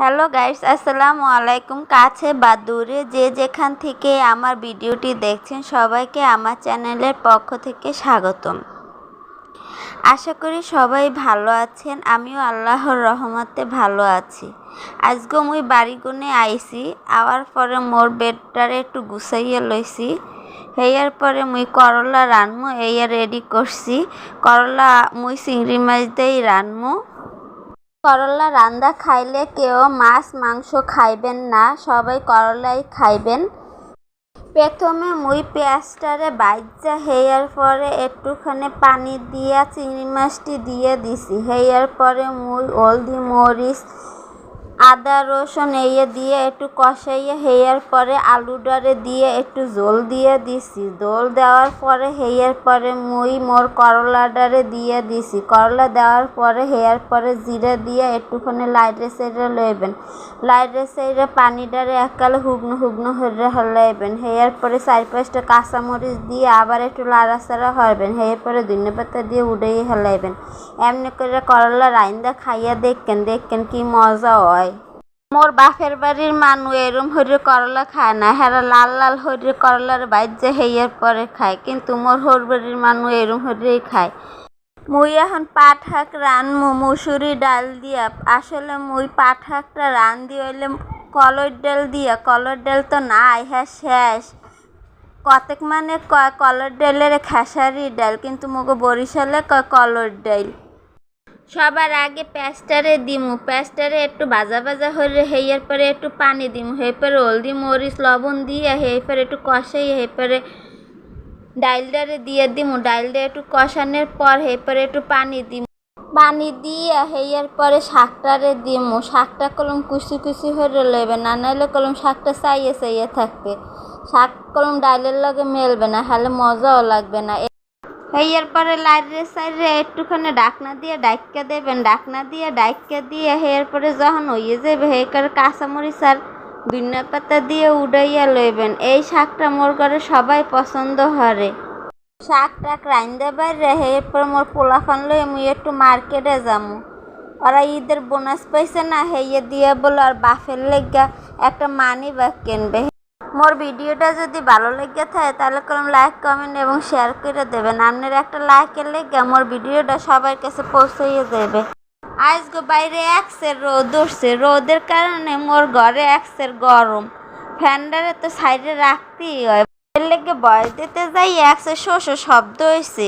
Hello guys, আসসালামু আলাইকুম। কাছে বা দূরে যে যেখান থেকে আমার ভিডিওটি দেখছেন, সবাইকে আমার চ্যানেলের পক্ষ থেকে স্বাগতম। আশা করি সবাই ভালো আছেন, আমিও আল্লাহর রহমতে ভালো আছি। আজকে মুই বাড়ি গুনে আইছি, আওয়ার পরে মোর বেডটারে একটু গুছাইয়া লইছি। হেয়ার পরে মুই করলা রানমু এইয়া রেডি করছি। করলা মুই চিংড়ি মাছ দিয়েই রানমু। করলা রান্দা খাইলে কেউ মাছ, মাংস খাইবেন না, সবাই করলাই খাইবেন। প্রথমে মুই পেঁয়াজটারে বাইজা, হেয়ার পরে একটুখানি পানি দিয়া, চিংড়ি মাছটি দিয়ে দিছি। হেয়ার পরে মুই হলদি মরিচ আদা, রসুন এইয়ে দিয়ে একটু কষাইয়ে হেয়ার পরে আলু আলুডারে দিয়ে একটু জল দিয়ে দিছি। জল দেওয়ার পরে হেয়ার পরে মুই মোর করলা করলাডারে দিয়ে দিছি। করলা দেওয়ার পরে হেয়ার পরে জিরে দিয়ে একটুখানি লাইটে সেরে লইবেন। লাইটে সেরে পানিডারে এককালে হুগনো হুগনো হরে হলাইবেন। হেয়ার পরে চার পাঁচটা কাঁচামরিচ দিয়ে আবার একটু লাড়াচাড়া হরবেন হেয়ার পরে ধনে পাতা দিয়ে উড়াই হেলাইবেন। এমনি করে করলা রাইন্দা খাইয়া দেখকেন দেখকেন কি মজা হয়। মোর বাপের বাড়ির মানু এরম হরে করলা খায় না। হেরা লাল লাল হরে করলার বাইজে হেয়ার পরে খায়, কিন্তু মোর হোর বাড়ির মানু এরম হরেই খায়। মুই এখন পাট শাক রানমু, মুসুরি ডাল দিয়া। আসলে মুই পাট শাকটা রান দিয়ে হইলে কলর ডাল দিয়া। কলর ডাল তো নাই হ্যাঁ শেষ। কতেক মানে কয়, কলর ডালের খেসারি ডাল, কিন্তু মুগো বরিশালে কয় কলর ডাল। সবার আগে প্যাস্টারে দিমু। প্যাস্টারে একটু ভাজা ভাজা হয়ে হেয়ার পরে একটু পানি দিমু। হে পরে হলদি মরিচ, লবণ দিয়ে হে পরে একটু কষাই হে পরে ডাইলটারে দিয়ে দিমু। ডাইলটা একটু কষানোর পর হে পরে একটু পানি দিমু। পানি দিয়ে হেয়ার পরে শাকটারে দিমু। শাকটা কলম কুচি কুচি হয়ে লইবে না নাহলে কলম শাকটা চাইয়ে চাইয়ে থাকবে। শাক কলম ডাইলের লগে মেলবে না হলে মজাও লাগবে না। হেয়ার পরে লাইরে সাইডে একটুখানি ডাকনা দিয়ে ডাইকা দেবেন, ডাকনা দিয়ে ডাইকা দিয়ে হেয়ার পরে যখন হইয়ে যাবে হে করে কাঁচামরিচ আর ধনিয়া পাতা দিয়ে উড়াইয়া লইবেন। এই শাকটা মোর ঘরে সবাই পছন্দ হরে শাক টাক রাইন্দা বাইরে এরপর মোর পোলাফান লই মুই একটু মার্কেটে যামু। ওরা ঈদের বোনাস পাইছে না হেয়ে দিয়ে বলো আর বাফের লেগা একটা মানি ব্যাগ কিনবে। মোর ভিডিওটা যদি ভালো লেগে থাকে, তাহলে কোনো লাইক, কমেন্ট এবং শেয়ার করে দেবেন। আপনার একটা লাইকের লেগে মোর ভিডিওটা সবার কাছে পৌঁছাইয়ে দেবে আজকে বাইরে একসের রোদ উঠছে। রোদের কারণে মোর ঘরে একসের গরম। ফ্যানটারে তো সাইডে রাখতেই হয়। এর লেগে বয়স দিতে যাই একসের শোষ শব্দ হয়েছে